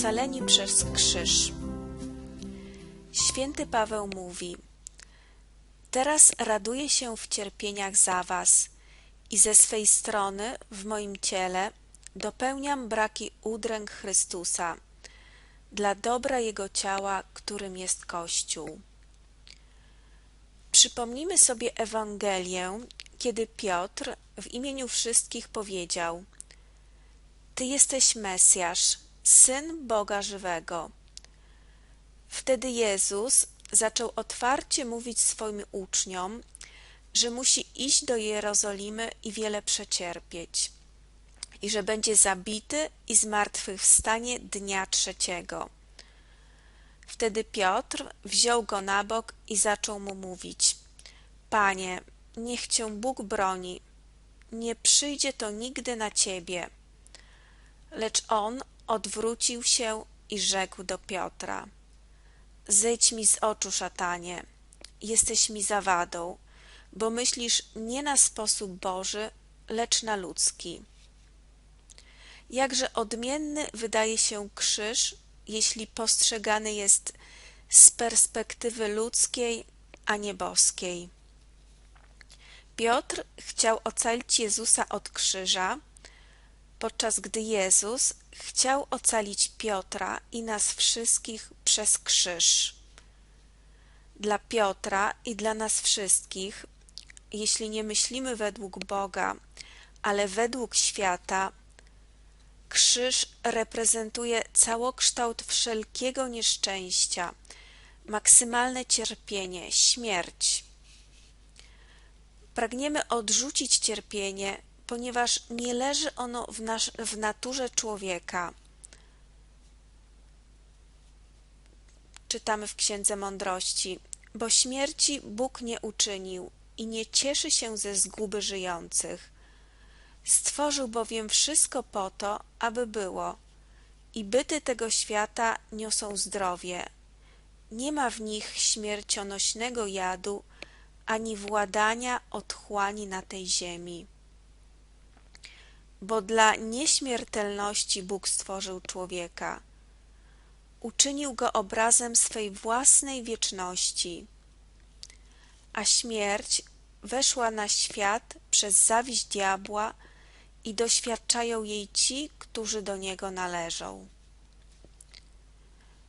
Ocaleni przez krzyż. Święty Paweł mówi: Teraz raduję się w cierpieniach za Was i ze swej strony w moim ciele dopełniam braki udręk Chrystusa dla dobra Jego ciała, którym jest Kościół. Przypomnijmy sobie Ewangelię, kiedy Piotr w imieniu wszystkich powiedział: Ty jesteś Mesjasz, syn Boga żywego. Wtedy Jezus zaczął otwarcie mówić swoim uczniom, że musi iść do Jerozolimy i wiele przecierpieć, i że będzie zabity i zmartwychwstanie dnia trzeciego. Wtedy Piotr wziął go na bok i zaczął mu mówić: Panie, niech cię Bóg broni, nie przyjdzie to nigdy na ciebie. Lecz on odwrócił się i rzekł do Piotra: Zejdź mi z oczu, szatanie, jesteś mi zawadą, bo myślisz nie na sposób Boży, lecz na ludzki. Jakże odmienny wydaje się krzyż, jeśli postrzegany jest z perspektywy ludzkiej, a nie boskiej. Piotr chciał ocalić Jezusa od krzyża, podczas gdy Jezus chciał ocalić Piotra i nas wszystkich przez krzyż. Dla Piotra i dla nas wszystkich, jeśli nie myślimy według Boga, ale według świata, krzyż reprezentuje całokształt wszelkiego nieszczęścia, maksymalne cierpienie, śmierć. Pragniemy odrzucić cierpienie, ponieważ nie leży ono w, nasz, w naturze człowieka. Czytamy w Księdze Mądrości, bo śmierci Bóg nie uczynił i nie cieszy się ze zguby żyjących. Stworzył bowiem wszystko po to, aby było, i byty tego świata niosą zdrowie. Nie ma w nich śmiercionośnego jadu, ani władania otchłani na tej ziemi bo dla nieśmiertelności Bóg stworzył człowieka. Uczynił go obrazem swej własnej wieczności, a śmierć weszła na świat przez zawiść diabła i doświadczają jej ci, którzy do niego należą.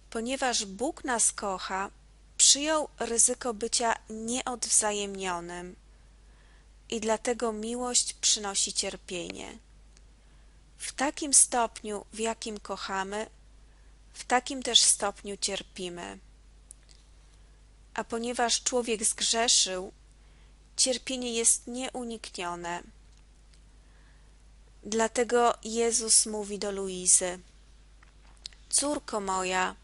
Ponieważ Bóg nas kocha, przyjął ryzyko bycia nieodwzajemnionym i dlatego miłość przynosi cierpienie. W takim stopniu, w jakim kochamy, w takim też stopniu cierpimy. A ponieważ człowiek zgrzeszył, cierpienie jest nieuniknione. Dlatego Jezus mówi do Luizy: Córko moja,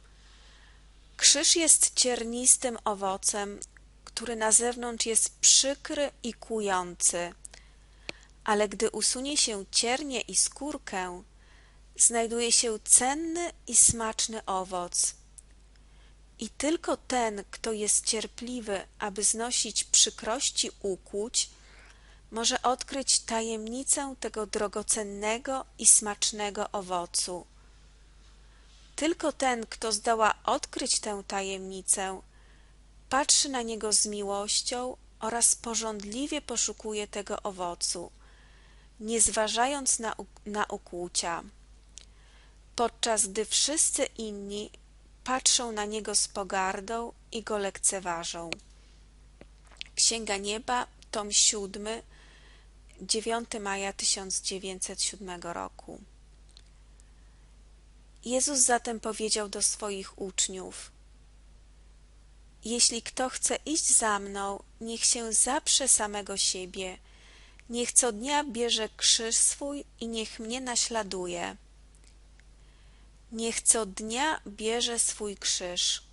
krzyż jest ciernistym owocem, który na zewnątrz jest przykry i kujący ale gdy usunie się ciernie i skórkę, znajduje się cenny i smaczny owoc. I tylko ten, kto jest cierpliwy, aby znosić przykrości ukłuć, może odkryć tajemnicę tego drogocennego i smacznego owocu. Tylko ten, kto zdoła odkryć tę tajemnicę, patrzy na niego z miłością oraz porządliwie poszukuje tego owocu nie zważając na, na ukłucia, podczas gdy wszyscy inni patrzą na niego z pogardą i go lekceważą. Księga Nieba, tom 7, 9 maja 1907 roku. Jezus zatem powiedział do swoich uczniów: Jeśli kto chce iść za mną, niech się zaprze samego siebie Niech co dnia bierze krzyż swój i niech mnie naśladuje. Niech co dnia bierze swój krzyż.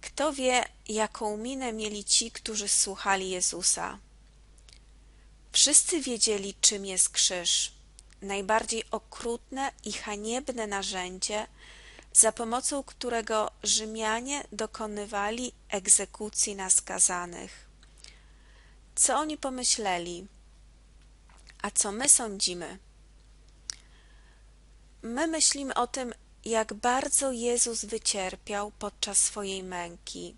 Kto wie, jaką minę mieli ci, którzy słuchali Jezusa? Wszyscy wiedzieli, czym jest krzyż. Najbardziej okrutne i haniebne narzędzie, za pomocą którego Rzymianie dokonywali egzekucji na skazanych. Co oni pomyśleli? A co my sądzimy? My myślimy o tym, jak bardzo Jezus wycierpiał podczas swojej męki.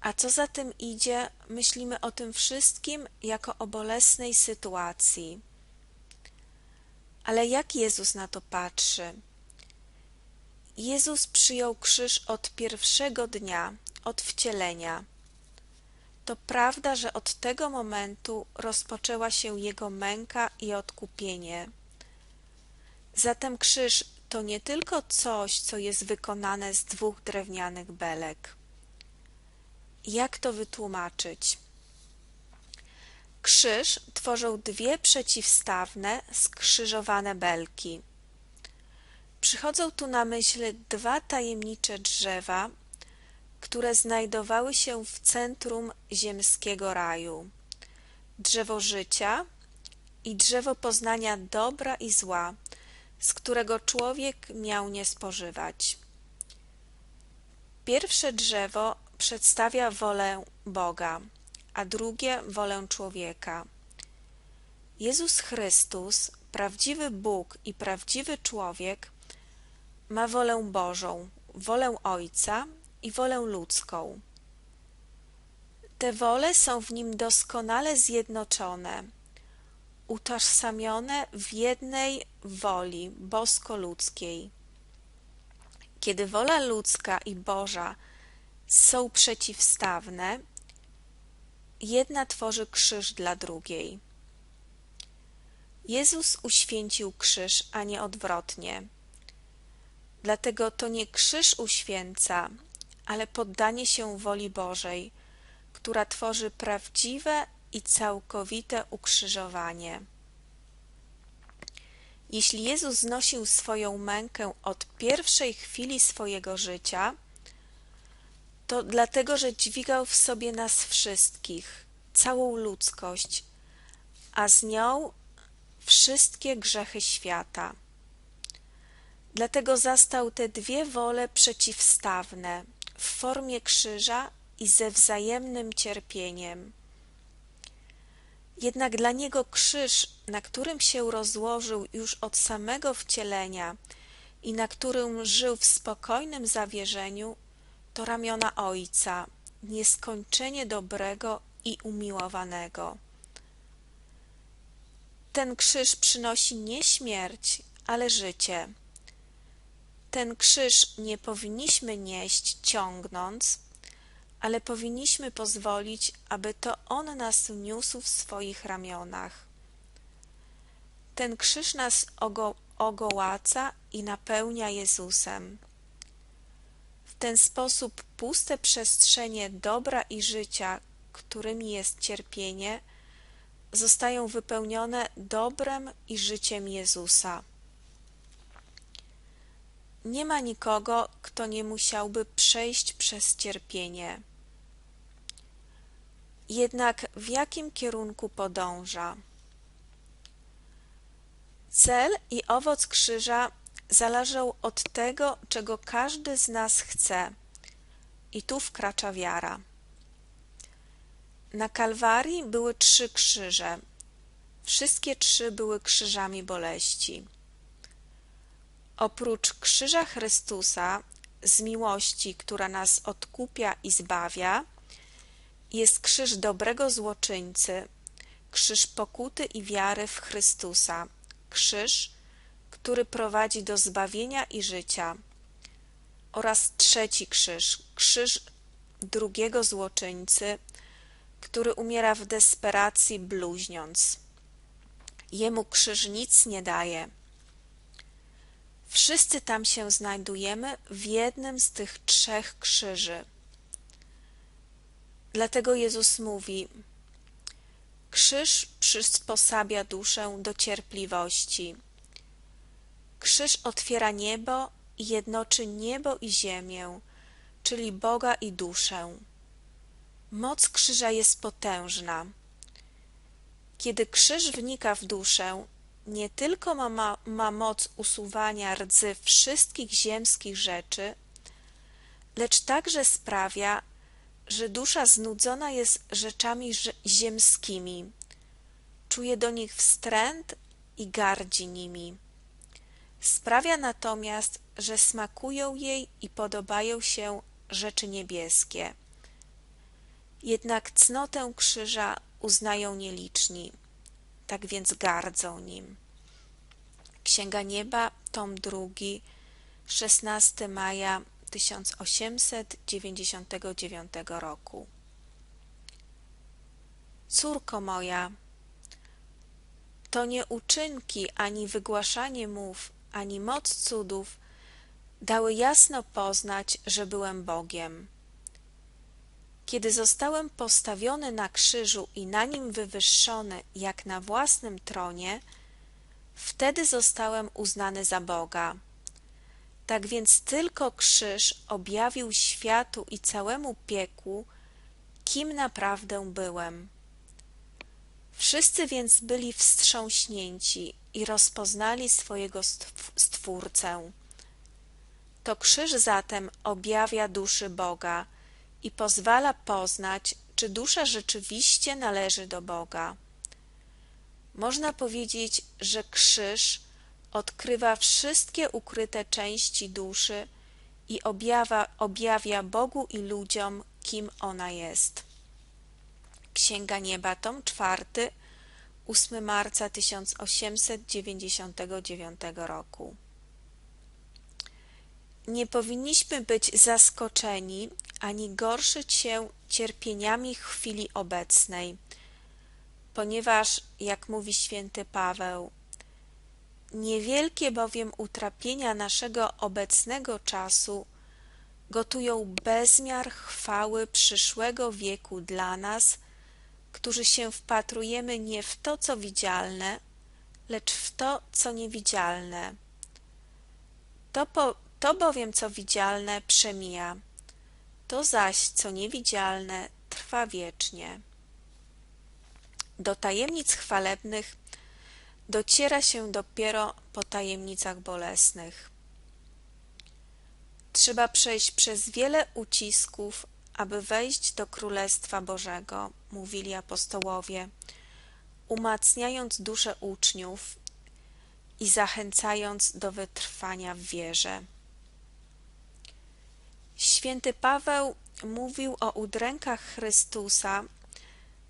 A co za tym idzie, myślimy o tym wszystkim jako o bolesnej sytuacji. Ale jak Jezus na to patrzy? Jezus przyjął krzyż od pierwszego dnia, od wcielenia. To prawda, że od tego momentu rozpoczęła się jego męka i odkupienie. Zatem krzyż to nie tylko coś, co jest wykonane z dwóch drewnianych belek. Jak to wytłumaczyć? Krzyż tworzą dwie przeciwstawne, skrzyżowane belki. Przychodzą tu na myśl dwa tajemnicze drzewa, które znajdowały się w centrum ziemskiego raju. Drzewo życia i drzewo poznania dobra i zła, z którego człowiek miał nie spożywać. Pierwsze drzewo przedstawia wolę Boga, a drugie wolę człowieka. Jezus Chrystus, prawdziwy Bóg i prawdziwy człowiek, ma wolę Bożą, wolę Ojca i wolę ludzką. Te wole są w nim doskonale zjednoczone, utożsamione w jednej woli bosko-ludzkiej. Kiedy wola ludzka i Boża są przeciwstawne, jedna tworzy krzyż dla drugiej. Jezus uświęcił krzyż, a nie odwrotnie. Dlatego to nie krzyż uświęca, ale poddanie się woli Bożej, która tworzy prawdziwe i całkowite ukrzyżowanie. Jeśli Jezus znosił swoją mękę od pierwszej chwili swojego życia, to dlatego, że dźwigał w sobie nas wszystkich, całą ludzkość, a z nią wszystkie grzechy świata. Dlatego zastał te dwie wole przeciwstawne w formie krzyża i ze wzajemnym cierpieniem. Jednak dla niego krzyż, na którym się rozłożył już od samego wcielenia i na którym żył w spokojnym zawierzeniu, to ramiona Ojca, nieskończenie dobrego i umiłowanego. Ten krzyż przynosi nie śmierć, ale życie. Ten krzyż nie powinniśmy nieść ciągnąc, ale powinniśmy pozwolić, aby to On nas niósł w swoich ramionach. Ten krzyż nas ogo ogołaca i napełnia Jezusem. W ten sposób puste przestrzenie dobra i życia, którymi jest cierpienie, zostają wypełnione dobrem i życiem Jezusa. Nie ma nikogo, kto nie musiałby przejść przez cierpienie. Jednak w jakim kierunku podąża? Cel i owoc krzyża zależą od tego, czego każdy z nas chce. I tu wkracza wiara. Na Kalwarii były trzy krzyże. Wszystkie trzy były krzyżami boleści. Oprócz krzyża Chrystusa z miłości, która nas odkupia i zbawia, jest krzyż dobrego złoczyńcy, krzyż pokuty i wiary w Chrystusa, krzyż, który prowadzi do zbawienia i życia, oraz trzeci krzyż, krzyż drugiego złoczyńcy, który umiera w desperacji bluźniąc. Jemu krzyż nic nie daje. Wszyscy tam się znajdujemy w jednym z tych trzech krzyży. Dlatego Jezus mówi: Krzyż przysposabia duszę do cierpliwości. Krzyż otwiera niebo i jednoczy niebo i ziemię, czyli Boga i duszę. Moc krzyża jest potężna. Kiedy krzyż wnika w duszę, nie tylko ma, ma, ma moc usuwania rdzy wszystkich ziemskich rzeczy, lecz także sprawia, że dusza znudzona jest rzeczami ziemskimi, czuje do nich wstręt i gardzi nimi. Sprawia natomiast, że smakują jej i podobają się rzeczy niebieskie. Jednak cnotę krzyża uznają nieliczni, tak więc gardzą nim. Księga Nieba, tom drugi, 16 maja 1899 roku. Córko moja, to nie uczynki, ani wygłaszanie mów, ani moc cudów dały jasno poznać, że byłem Bogiem. Kiedy zostałem postawiony na krzyżu i na nim wywyższony jak na własnym tronie, wtedy zostałem uznany za Boga. Tak więc tylko krzyż objawił światu i całemu piekłu, kim naprawdę byłem. Wszyscy więc byli wstrząśnięci i rozpoznali swojego Stwórcę. To krzyż zatem objawia duszy Boga i pozwala poznać, czy dusza rzeczywiście należy do Boga. Można powiedzieć, że krzyż odkrywa wszystkie ukryte części duszy i objawia, objawia Bogu i ludziom, kim ona jest. Księga Nieba, tom czwarty, 8 marca 1899 roku. Nie powinniśmy być zaskoczeni ani gorszyć się cierpieniami chwili obecnej, ponieważ, jak mówi święty Paweł, niewielkie bowiem utrapienia naszego obecnego czasu gotują bezmiar chwały przyszłego wieku dla nas, którzy się wpatrujemy nie w to, co widzialne, lecz w to, co niewidzialne. To, po, to bowiem, co widzialne, przemija, to zaś, co niewidzialne, trwa wiecznie. Do tajemnic chwalebnych dociera się dopiero po tajemnicach bolesnych. Trzeba przejść przez wiele ucisków, aby wejść do Królestwa Bożego, mówili apostołowie, umacniając duszę uczniów i zachęcając do wytrwania w wierze. Święty Paweł mówił o udrękach Chrystusa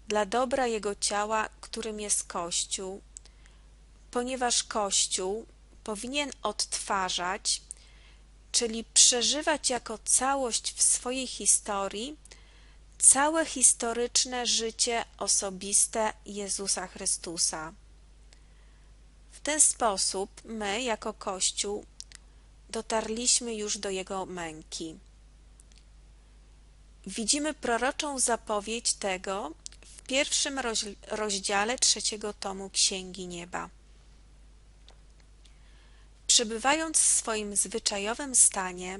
dla dobra Jego ciała, którym jest Kościół, ponieważ Kościół powinien odtwarzać czyli przeżywać jako całość w swojej historii całe historyczne życie osobiste Jezusa Chrystusa. W ten sposób my, jako Kościół, dotarliśmy już do Jego męki. Widzimy proroczą zapowiedź tego w pierwszym rozdziale trzeciego tomu Księgi Nieba. Przebywając w swoim zwyczajowym stanie,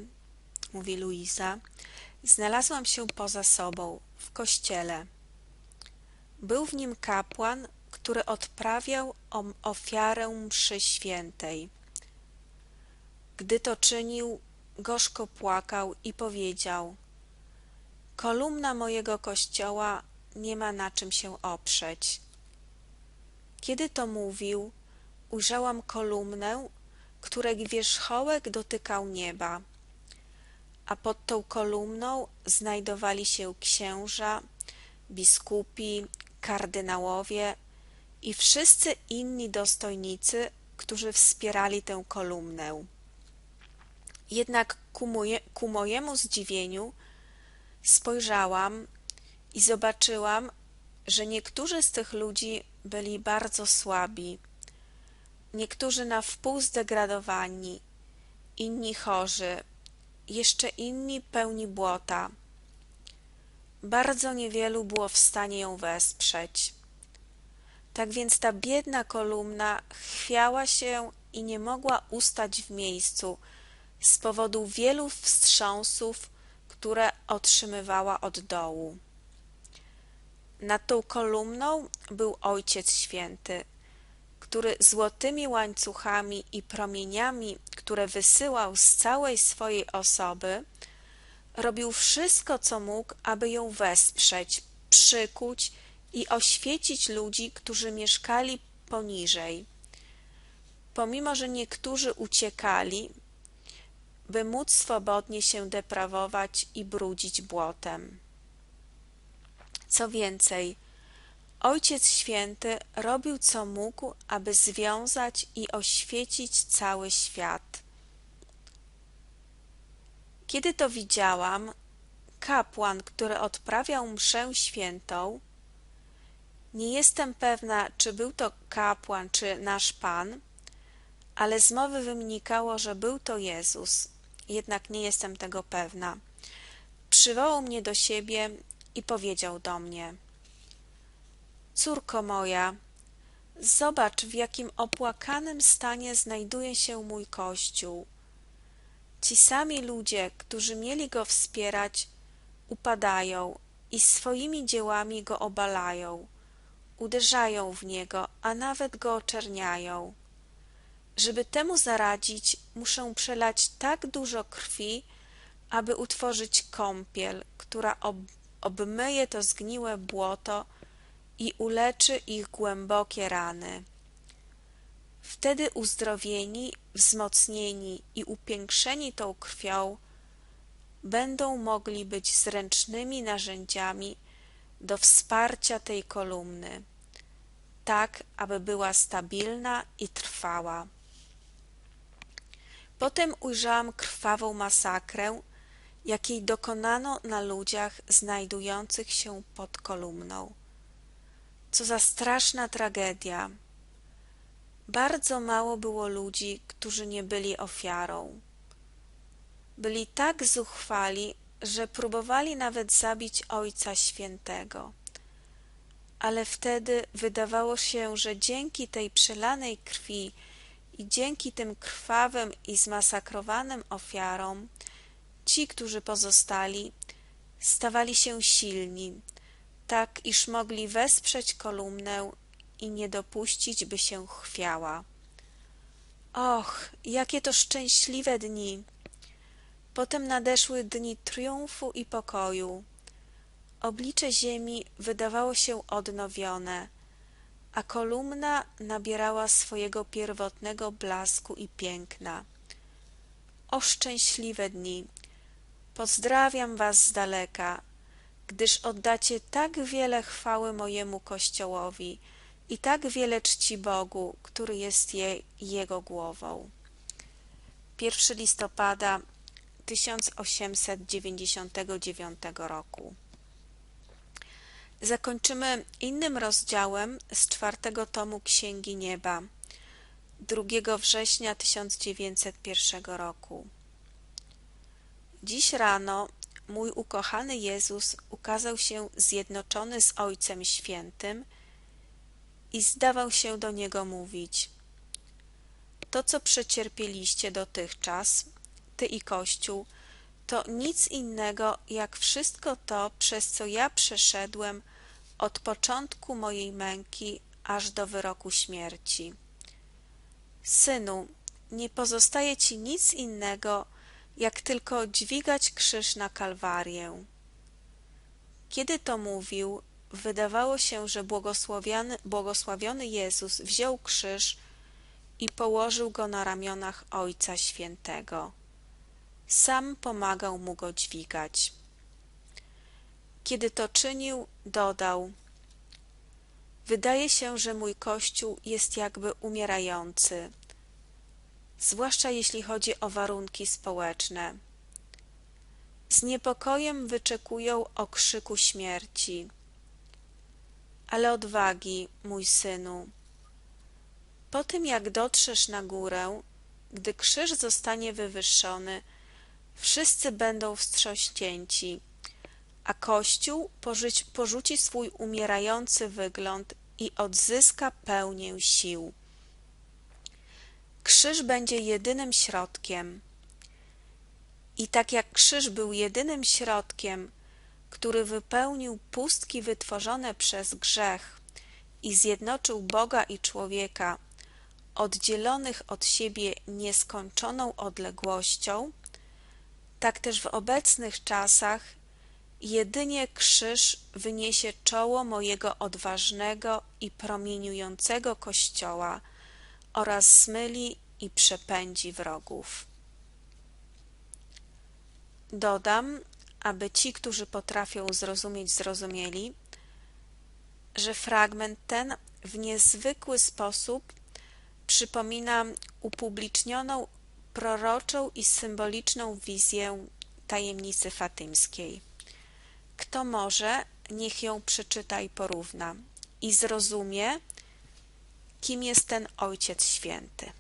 mówi Luiza, znalazłam się poza sobą, w kościele. Był w nim kapłan, który odprawiał ofiarę mszy świętej. Gdy to czynił, gorzko płakał i powiedział Kolumna mojego kościoła nie ma na czym się oprzeć. Kiedy to mówił, ujrzałam kolumnę, której wierzchołek dotykał nieba, a pod tą kolumną znajdowali się księża, biskupi, kardynałowie i wszyscy inni dostojnicy, którzy wspierali tę kolumnę. Jednak ku, moje, ku mojemu zdziwieniu spojrzałam i zobaczyłam, że niektórzy z tych ludzi byli bardzo słabi niektórzy na wpół zdegradowani, inni chorzy, jeszcze inni pełni błota. Bardzo niewielu było w stanie ją wesprzeć. Tak więc ta biedna kolumna chwiała się i nie mogła ustać w miejscu z powodu wielu wstrząsów, które otrzymywała od dołu. Nad tą kolumną był Ojciec Święty, który złotymi łańcuchami i promieniami, które wysyłał z całej swojej osoby, robił wszystko, co mógł, aby ją wesprzeć, przykuć i oświecić ludzi, którzy mieszkali poniżej. pomimo że niektórzy uciekali, by móc swobodnie się deprawować i brudzić błotem. Co więcej, Ojciec Święty robił co mógł, aby związać i oświecić cały świat. Kiedy to widziałam, kapłan, który odprawiał mszę świętą, nie jestem pewna, czy był to kapłan, czy nasz Pan, ale z mowy wynikało, że był to Jezus, jednak nie jestem tego pewna. Przywołał mnie do siebie i powiedział do mnie: Córko moja, zobacz, w jakim opłakanym stanie znajduje się mój kościół. Ci sami ludzie, którzy mieli go wspierać, upadają i swoimi dziełami go obalają, uderzają w niego, a nawet go oczerniają. Żeby temu zaradzić, muszę przelać tak dużo krwi, aby utworzyć kąpiel, która ob obmyje to zgniłe błoto i uleczy ich głębokie rany. Wtedy uzdrowieni, wzmocnieni i upiększeni tą krwią będą mogli być zręcznymi narzędziami do wsparcia tej kolumny, tak aby była stabilna i trwała. Potem ujrzałam krwawą masakrę, jakiej dokonano na ludziach znajdujących się pod kolumną. Co za straszna tragedia! Bardzo mało było ludzi, którzy nie byli ofiarą. Byli tak zuchwali, że próbowali nawet zabić Ojca Świętego. Ale wtedy wydawało się, że dzięki tej przelanej krwi i dzięki tym krwawym i zmasakrowanym ofiarom ci, którzy pozostali, stawali się silni, tak iż mogli wesprzeć kolumnę i nie dopuścić, by się chwiała. Och, jakie to szczęśliwe dni! Potem nadeszły dni triumfu i pokoju. Oblicze ziemi wydawało się odnowione, a kolumna nabierała swojego pierwotnego blasku i piękna. O szczęśliwe dni! Pozdrawiam was z daleka, gdyż oddacie tak wiele chwały mojemu Kościołowi i tak wiele czci Bogu, który jest je, Jego głową. 1 listopada 1899 roku. Zakończymy innym rozdziałem z czwartego tomu Księgi Nieba 2 września 1901 roku. Dziś rano mój ukochany Jezus ukazał się zjednoczony z Ojcem Świętym i zdawał się do Niego mówić. To, co przecierpieliście dotychczas, Ty i Kościół, to nic innego jak wszystko to, przez co ja przeszedłem od początku mojej męki aż do wyroku śmierci. Synu, nie pozostaje ci nic innego, jak tylko dźwigać krzyż na Kalwarię. Kiedy to mówił, wydawało się, że błogosławiony, błogosławiony Jezus wziął krzyż i położył go na ramionach Ojca Świętego. Sam pomagał mu go dźwigać. Kiedy to czynił, dodał: Wydaje się, że mój kościół jest jakby umierający zwłaszcza jeśli chodzi o warunki społeczne. Z niepokojem wyczekują okrzyku śmierci. Ale odwagi, mój synu. Po tym, jak dotrzesz na górę, gdy krzyż zostanie wywyższony, wszyscy będą wstrząśnięci, a Kościół porzuci swój umierający wygląd i odzyska pełnię sił. Krzyż będzie jedynym środkiem. I tak jak krzyż był jedynym środkiem, który wypełnił pustki wytworzone przez grzech i zjednoczył Boga i człowieka, oddzielonych od siebie nieskończoną odległością, tak też w obecnych czasach jedynie krzyż wyniesie czoło mojego odważnego i promieniującego Kościoła – oraz zmyli i przepędzi wrogów. Dodam, aby ci, którzy potrafią zrozumieć, zrozumieli, że fragment ten w niezwykły sposób przypomina upublicznioną proroczą i symboliczną wizję tajemnicy fatymskiej. Kto może, niech ją przeczyta i porówna i zrozumie, kim jest ten Ojciec Święty.